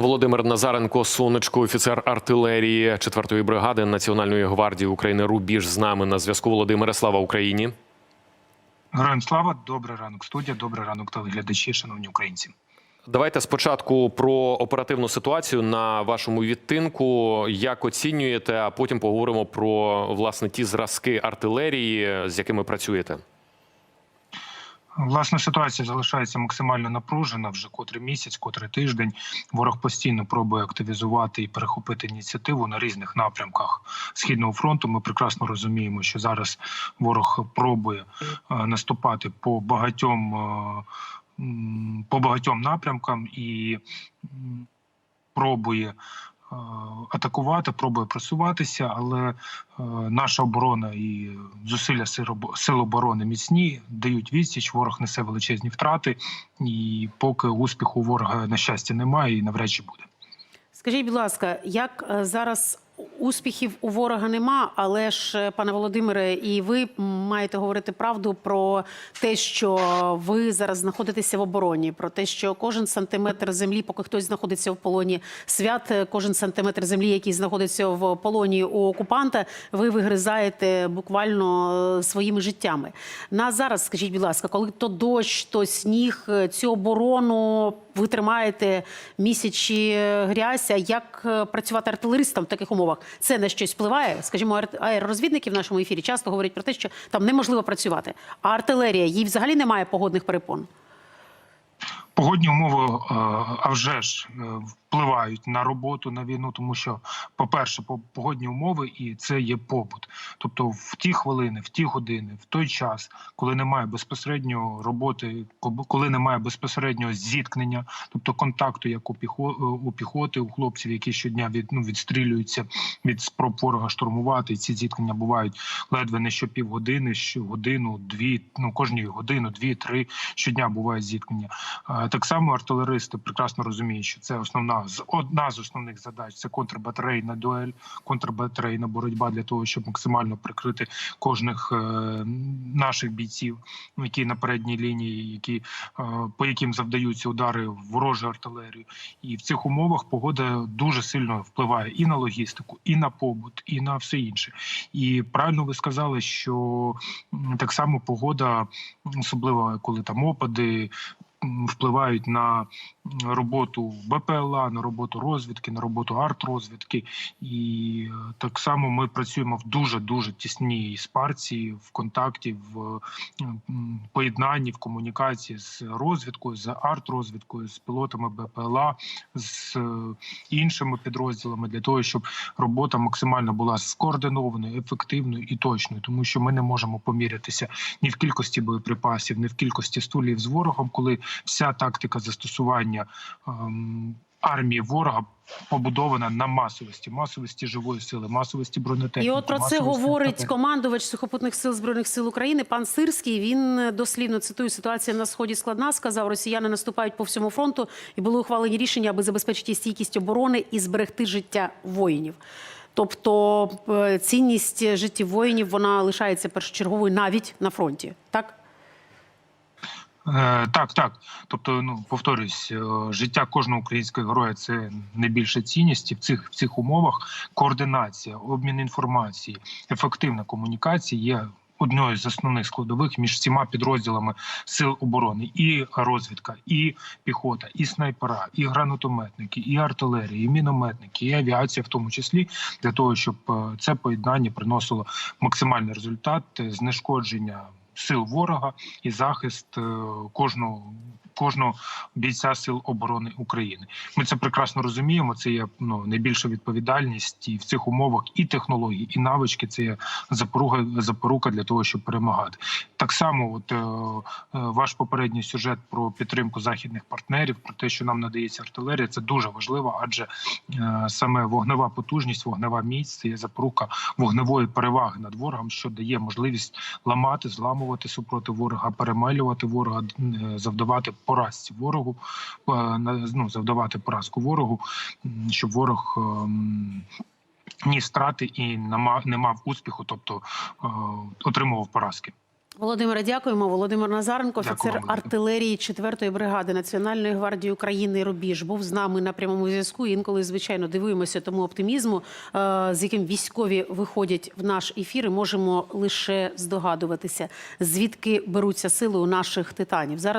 Володимир Назаренко, сонечко, офіцер артилерії 4-ї бригади Національної гвардії України. Рубіж з нами на зв'язку. Володимире, слава Україні. Героям слава, добрий ранок, студія, добрий ранок, телеглядачі, шановні українці. Давайте спочатку про оперативну ситуацію на вашому відтинку. Як оцінюєте, а потім поговоримо про власне ті зразки артилерії, з якими працюєте. Власне, ситуація залишається максимально напружена вже котрий місяць, котрий тиждень. Ворог постійно пробує активізувати і перехопити ініціативу на різних напрямках східного фронту. Ми прекрасно розуміємо, що зараз ворог пробує е, наступати по багатьом е, по багатьом напрямкам і пробує атакувати, пробує просуватися, але е, наша оборона і зусилля сил оборони міцні, дають відсіч. Ворог несе величезні втрати, і поки успіху ворога на щастя немає, і навряд чи буде. Скажіть, будь ласка, як е, зараз успіхів у ворога нема, але ж, е, пане Володимире, і ви маєте говорити правду про те, що ви зараз знаходитеся в обороні, про те, що кожен сантиметр землі, поки хтось знаходиться в полоні свят, е, кожен сантиметр землі, який знаходиться в полоні у окупанта, ви вигризаєте буквально е, своїми життями. На зараз, скажіть, будь ласка, коли то дощ, то сніг, цю оборону ви тримаєте місячі грязь. А як працювати артилеристам в таких умовах? Це на щось впливає? Скажімо, аеророзвідники в нашому ефірі часто говорять про те, що там неможливо працювати. А артилерія їй взагалі немає погодних перепон. Погодні умови, е, а вже ж е, впливають на роботу на війну, тому що, по-перше, по- погодні умови і це є побут. Тобто, в ті хвилини, в ті години, в той час, коли немає безпосередньої роботи, коли немає безпосереднього зіткнення, тобто контакту, як у е, у піхоти, у хлопців, які щодня від ну відстрілюються від спроб ворога штурмувати. І ці зіткнення бувають ледве не що півгодини, що годину, дві, ну кожні годину, дві, три щодня бувають зіткнення. Так само артилеристи прекрасно розуміють, що це основна з одна з основних задач це контрбатарейна дуель, контрбатарейна боротьба для того, щоб максимально прикрити кожних е, наших бійців, які на передній лінії, які е, по яким завдаються удари ворожої артилерії. І в цих умовах погода дуже сильно впливає і на логістику, і на побут, і на все інше. І правильно ви сказали, що так само погода, особливо коли там опади. Впливають на роботу БПЛА, на роботу розвідки, на роботу артрозвідки, і е, так само ми працюємо в дуже дуже тісній спарці, в контакті, в поєднанні, в комунікації з розвідкою, з арт-розвідкою, з пілотами БПЛА, з е, іншими підрозділами для того, щоб робота максимально була скоординованою, ефективною і точною, тому що ми не можемо помірятися ні в кількості боєприпасів, ні в кількості стулів з ворогом, коли вся тактика застосування ем, армії ворога побудована на масовості, масовості живої сили, масовості бронетехніки. І от про це говорить артилерії. командувач сухопутних сил збройних сил України. Пан Сирський. Він е, дослівно цитую ситуація на сході складна. Сказав, росіяни наступають по всьому фронту, і були ухвалені рішення, аби забезпечити стійкість оборони і зберегти життя воїнів. Тобто е, цінність життів воїнів вона лишається першочерговою навіть на фронті. Так так, так. Тобто, ну повторюсь, е, життя кожного українського героя це найбільша цінність. І в цих в цих умовах координація, обмін інформації, ефективна комунікація є. Одною з основних складових між всіма підрозділами сил оборони і розвідка, і піхота, і снайпера, і гранатометники, і артилерія, і мінометники, і авіація, в тому числі для того, щоб е, це поєднання приносило максимальний результат е, знешкодження сил ворога і захист е, кожного. Кожного бійця сил оборони України ми це прекрасно розуміємо. Це є ну найбільша відповідальність і в цих умовах і технології, і навички це є запорука запорука для того, щоб перемагати. Так само, от е, е, ваш попередній сюжет про підтримку західних партнерів, про те, що нам надається артилерія, це дуже важливо, адже е, саме вогнева потужність, вогнева міць це є запорука вогневої переваги над ворогом, що дає можливість ламати, зламувати супроти ворога, перемелювати ворога, завдавати поразці ворогу, е, ну, завдавати поразку ворогу, щоб ворог. ем, Ні страти і не мав успіху, тобто е, отримував поразки. Володимире, дякуємо. Володимир Назаренко, Дякую офіцер вам, артилерії 4-ї бригади Національної гвардії України Рубіж, був з нами на прямому зв'язку. Інколи, звичайно, дивуємося тому оптимізму, е, з яким військові виходять в наш ефір. і Можемо лише здогадуватися, звідки беруться сили у наших титанів. Зараз.